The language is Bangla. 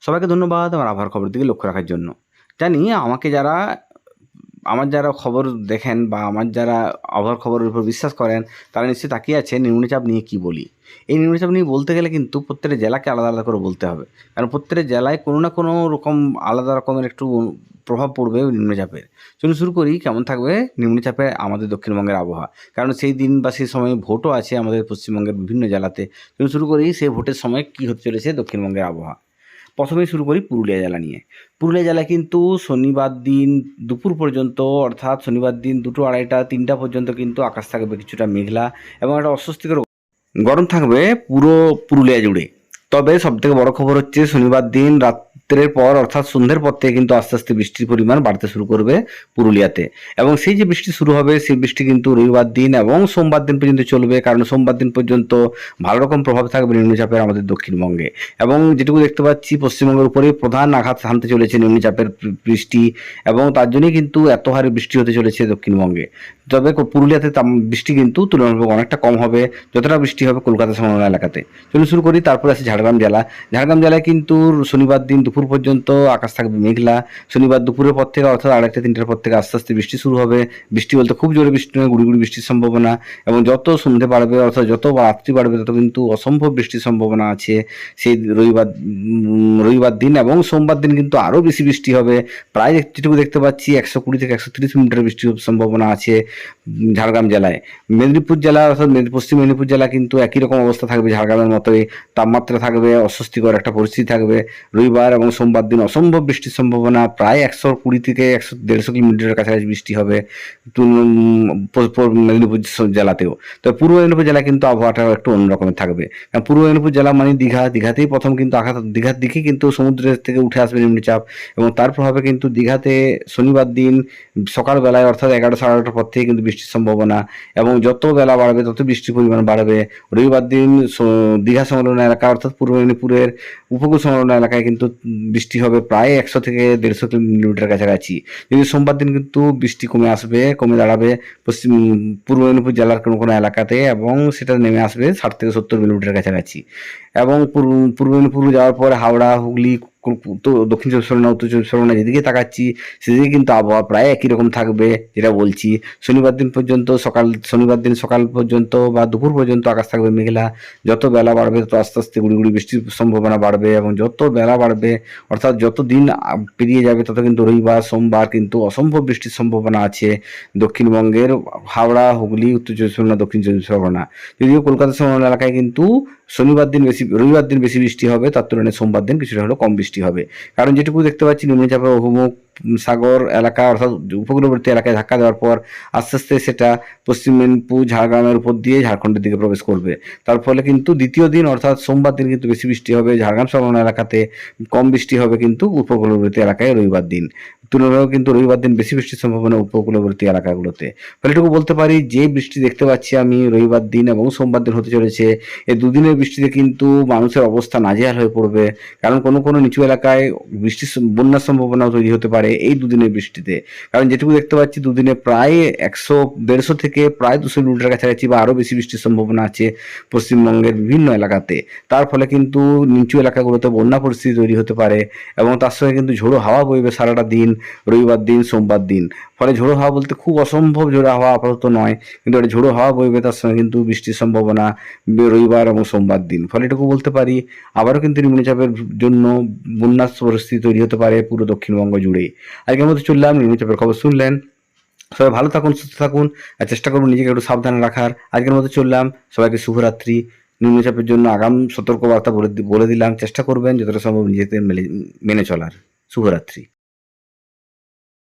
সবাইকে ধন্যবাদ আমার আবহাওয়ার খবর দিকে লক্ষ্য রাখার জন্য। জানি আমাকে যারা, আমার যারা খবর দেখেন বা আমার যারা আবহাওয়ার খবরের উপর বিশ্বাস করেন, তারা নিশ্চয়ই তাকিয়ে আছে নিম্নচাপ নিয়ে কি বলি। এই নিম্নচাপ নিয়ে বলতে গেলে কিন্তু প্রত্যেকটা জেলাকে আলাদা আলাদা করে বলতে হবে। কারণ প্রত্যেকটা জেলায় কোনো না কোনো রকম আলাদা রকমের একটু প্রভাব পড়বে নিম্নচাপের। চলুন শুরু করি, কেমন থাকবে নিম্নচাপে আমাদের দক্ষিণবঙ্গের আবহাওয়া। কারণ সেই দিন বা সেই সময় ভোটও আছে আমাদের পশ্চিমবঙ্গের বিভিন্ন জেলাতে। চলুন শুরু করি, সেই ভোটের সময় কী হতে চলেছে দক্ষিণবঙ্গের আবহাওয়া। প্রথমেই শুরু করি পুরুলিয়া জেলা নিয়ে। পুরুলিয়া জেলা কিন্তু শনিবার দিন দুপুর পর্যন্ত, অর্থাৎ শনিবার দিন দুটো আড়াইটা, তিনটা পর্যন্ত কিন্তু আকাশ থাকবে কিছুটা মেঘলা এবং একটা অস্বস্তিকর গরম থাকবে পুরো পুরুলিয়া জুড়ে। তবে সবথেকে বড় খবর হচ্ছে, শনিবার দিন রাত্রের পর, অর্থাৎ সন্ধ্যের পর থেকে কিন্তু আস্তে আস্তে বৃষ্টির পরিমাণ বাড়তে শুরু করবে পুরুলিয়াতে। এবং সেই যে বৃষ্টি শুরু হবে, সেই বৃষ্টি কিন্তু রবিবার দিন এবং সোমবার দিন পর্যন্ত চলবে, কারণ সোমবার দিন পর্যন্ত ভালো রকম প্রভাব থাকবে নিম্নচাপের আমাদের দক্ষিণবঙ্গে। এবং যেটুকু দেখতে পাচ্ছি, পশ্চিমবঙ্গের উপরে প্রধান আঘাত হানতে চলেছে নিম্নচাপের বৃষ্টি, এবং তার জন্যই কিন্তু এত হারে বৃষ্টি হতে চলেছে দক্ষিণবঙ্গে। তবে পুরুলিয়াতে বৃষ্টি কিন্তু তুলনামূলক অনেকটা কম হবে, যতটা বৃষ্টি হবে কলকাতা সংলগ্ন এলাকাতে। চলুন শুরু করি, তারপরে আছে ঝাড়গ্রাম জেলা। ঝাড়গ্রাম জেলায় কিন্তু শনিবার দিন দুপুর পর্যন্ত আকাশ থাকবে মেঘলা। শনিবার দুপুরের পর থেকে অর্থাৎ আড়াইটা তিনটার পর থেকে আস্তে আস্তে বৃষ্টি শুরু হবে। বৃষ্টি বলতে খুব জোরে বৃষ্টি নয় গুড়ি গুড়ি বৃষ্টির সম্ভাবনা। এবং যত সন্ধে বাড়বে, অর্থাৎ যত রাত্রি বাড়বে, তত কিন্তু অসম্ভব বৃষ্টির সম্ভাবনা আছে। সেই রবিবার রবিবার দিন এবং সোমবার দিন কিন্তু আরও বেশি বৃষ্টি হবে। প্রায় যেটুকু দেখতে পাচ্ছি, একশো কুড়ি থেকে একশো তিরিশ মিটার বৃষ্টির সম্ভাবনা আছে। ঝাড়গ্রাম জেলায়। মেদিনীপুর জেলা অর্থাৎ পশ্চিম মেদিনীপুর জেলা কিন্তু একই রকম অবস্থা থাকবে ঝাড়গ্রামের মতোই। তাপমাত্রা থাকবে, অস্বস্তিকর একটা পরিস্থিতি থাকবে। রবিবার এবং সোমবার দিন অসম্ভব বৃষ্টির সম্ভাবনা, প্রায় একশো কুড়ি থেকে একশো দেড়শো কিলোমিটারের কাছাকাছি বৃষ্টি হবে মেদিনীপুর জেলাতেও। তো পূর্ব মেদিনীপুর জেলা কিন্তু আবহাওয়াটা একটু অন্যরকমের থাকবে। পূর্ব মেদিনীপুর জেলা মানে দীঘা, দীঘাতেই প্রথম কিন্তু আঘাত দীঘার দিকে কিন্তু সমুদ্রের থেকে উঠে আসবে নিম্নচাপ এবং তার প্রভাবে কিন্তু দীঘাতে শনিবার দিন সকালবেলায় অর্থাৎ এগারোটা সাড়ে এগারোটার পর থেকে কিন্তু বৃষ্টির সম্ভাবনা এবং যত বেলা বাড়বে, তত বৃষ্টির পরিমাণ বাড়বে। রবিবার দিন দীঘা সংলগ্ন এলাকা অর্থাৎ পূর্ব মেদিনীপুরের উপকূল সংলগ্ন এলাকায় কিন্তু বৃষ্টি হবে প্রায় একশো থেকে দেড়শো কিলোমিটার কাছাকাছি। যদি সোমবার দিন কিন্তু বৃষ্টি কমে আসবে, কমে দাঁড়াবে পশ্চিম, পূর্ব মেদিনীপুর জেলার কোনো কোনো এলাকাতে এবং সেটা নেমে আসবে ষাট থেকে সত্তর কিলোমিটার কাছাকাছি। এবং পূর্ব মেদিনীপুর যাওয়ার পরে হাওড়া, হুগলি দক্ষিণ চব্বিশ পরগনা, উত্তর চব্বিশ পরগনা যেদিকে তাকাচ্ছি, সেদিকে কিন্তু আবহাওয়া প্রায় একই রকম থাকবে যেটা বলছি। শনিবার দিন পর্যন্ত সকাল, শনিবার দিন সকাল পর্যন্ত বা দুপুর পর্যন্ত আকাশ থাকবে মেঘলা। যত বেলা বাড়বে, তত আস্তে আস্তে গুড়ি গুড়ি বৃষ্টির সম্ভাবনা বাড়বে এবং যত বেলা বাড়বে, অর্থাৎ যত দিন পেরিয়ে যাবে, তত কিন্তু রবিবার, সোমবার কিন্তু অসম্ভব বৃষ্টির সম্ভাবনা আছে দক্ষিণবঙ্গের হাওড়া, হুগলি, উত্তর চব্বিশ পরগনা, দক্ষিণ চব্বিশ পরগনা। যদিও কলকাতা সংলগ্ন এলাকায় কিন্তু শনিবার দিন বেশি, রবিবার দিন বেশি বৃষ্টি হবে, তার তুলনায় সোমবার দিন কিছুটা হলেও কম বৃষ্টি হবে। কারণ যেটুকু দেখতে পাচ্ছি নিম্নচাপের অভিমুখ, সাগর এলাকা অর্থাৎ উপকূলবর্তী এলাকায় ধাক্কা দেওয়ার পর আস্তে আস্তে সেটা পশ্চিম মেদিনীপুর, ঝাড়গ্রামের উপর দিয়ে ঝাড়খণ্ডের দিকে প্রবেশ করবে। তার ফলে কিন্তু দ্বিতীয় দিন অর্থাৎ সোমবার দিন কিন্তু বেশি বৃষ্টি হবে ঝাড়গ্রাম সংলগ্ন এলাকাতে কম বৃষ্টি হবে কিন্তু উপকূলবর্তী এলাকায় রবিবার দিন। তুলনায় কিন্তু রবিবার দিন বেশি বৃষ্টির সম্ভাবনা উপকূলবর্তী এলাকাগুলোতে। ফলে এটুকু বলতে পারি, যে বৃষ্টি দেখতে পাচ্ছি আমি রবিবার দিন এবং সোমবার দিন হতে চলেছে এই দুদিনের বৃষ্টিতে কিন্তু মানুষের অবস্থা নাজেহাল হয়ে পড়বে। কারণ কোনো কোনো নিচু এলাকায় বৃষ্টির বন্যার সম্ভাবনাও তৈরি হতে পারে এই দুদিনের বৃষ্টিতে। কারণ যেটুকু দেখতে পাচ্ছি, দুদিনে প্রায় একশো, দেড়শো থেকে প্রায় দুশো কিলোমিটার কাছাকাছি বা আরও বেশি বৃষ্টির সম্ভাবনা আছে পশ্চিমবঙ্গের বিভিন্ন এলাকাতে। তার ফলে কিন্তু নিচু এলাকাগুলোতে বন্যা পরিস্থিতি তৈরি হতে পারে এবং তার সঙ্গে কিন্তু ঝোড়ো হাওয়া বইবে সারাটা দিন। রবিবার দিন, সোমবার দিন। ফলে ঝোড়ো হাওয়া বলতে খুব অসম্ভব ঝোড়ো হাওয়া আপাতত নয়, কিন্তু একটা ঝোড়ো হাওয়া বইবে, তার সঙ্গে কিন্তু বৃষ্টির সম্ভাবনা রবিবার এবং সোমবার দিন। ফলে এটুকু বলতে পারি, আবারও কিন্তু নিম্নচাপের জন্য বন্যার পরিস্থিতি তৈরি হতে পারে পুরো দক্ষিণবঙ্গ জুড়ে। আজকের মধ্যে চললাম, নিম্নচাপের খবর শুনলেন। সবাই ভালো থাকুন, সুস্থ থাকুন, আর চেষ্টা করুন নিজেকে একটু সাবধানে রাখার। আজকের মধ্যে চললাম, সবাইকে শুভরাত্রি। নিম্নচাপের জন্য আগাম সতর্কবার্তা বলে দিলাম, চেষ্টা করবেন যতটা সম্ভব নিজেদের মেনে চলার। শুভরাত্রি।